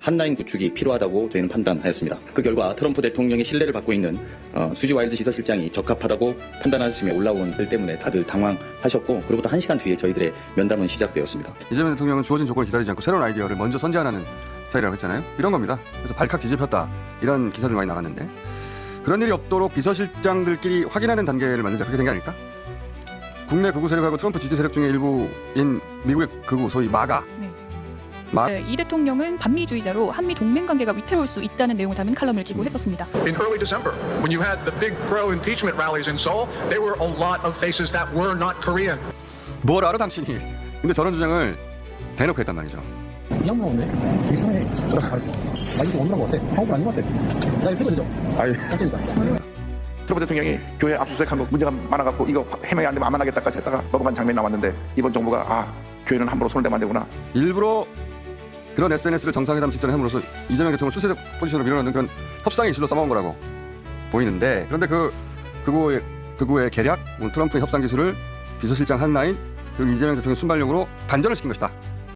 한라인 구축이 필요하다고 저희는 판단하였습니다. 그 결과 트럼프 대통령의 신뢰를 받고 있는 어, 수지 와일드 지사실장이 적합하다고 판단하시며 올라온 글 때문에 다들 당황하셨고 그로부터 한시간 뒤에 저희들의 면담은 시작되었습니다. 이재명 대통령은 주어진 조건을 기다리지 않고 새로운 아이디어를 먼저 선제하는 스타일이라고 했잖아요. 이런 겁니다. 그래서 발칵 뒤집혔다. 이런 기사들 많이 나갔는데 그런 일이 없도록 비서실장들끼리 확인하는 단계를 만들자 그렇게 된 게 아닐까? 국내 극우 세력하고 트럼프 지지 세력 중에 일부인 미국의 극우 소위 마가 네. 마 네, 이 대통령은 반미주의자로 한미 동맹 관계가 위태로울 수 있다는 내용을 담은 칼럼을 기고했었습니다. In early December, when you had the big pro impeachment rallies in Seoul, there were a lot of faces that were not Korean. 뭘 알아 당신이? 근데 저런 주장을 대놓고 했단 말이죠. 이 양반 없네. 되게 이상해. 나 이거 원하는 것 같아. 한국 아닌 것 같아. 나 이거 피곤해져. 아이. 깜짝이다. 트럼프 대통령이 교회 압수수색 한 거 문제가 많아갖고 이거 해명이 안 되면 안 만나겠다까지 했다가 넘어간 장면이 나왔는데 이번 정부가 아 교회는 함부로 손을 대면 안 되구나 일부러 그런 SNS를 정상회담 직전에 함으로써 이재명 대통령을 수세적 포지션으로 밀어넣는 그런 협상의 이슈로 써먹은 거라고 보이는데 그런데 그 그거의 그거의 계략 트럼프의 협상 기술을 비서실장 한나인 그리고 이재명 대통령 순발력으로 반전을 시킨 것이다.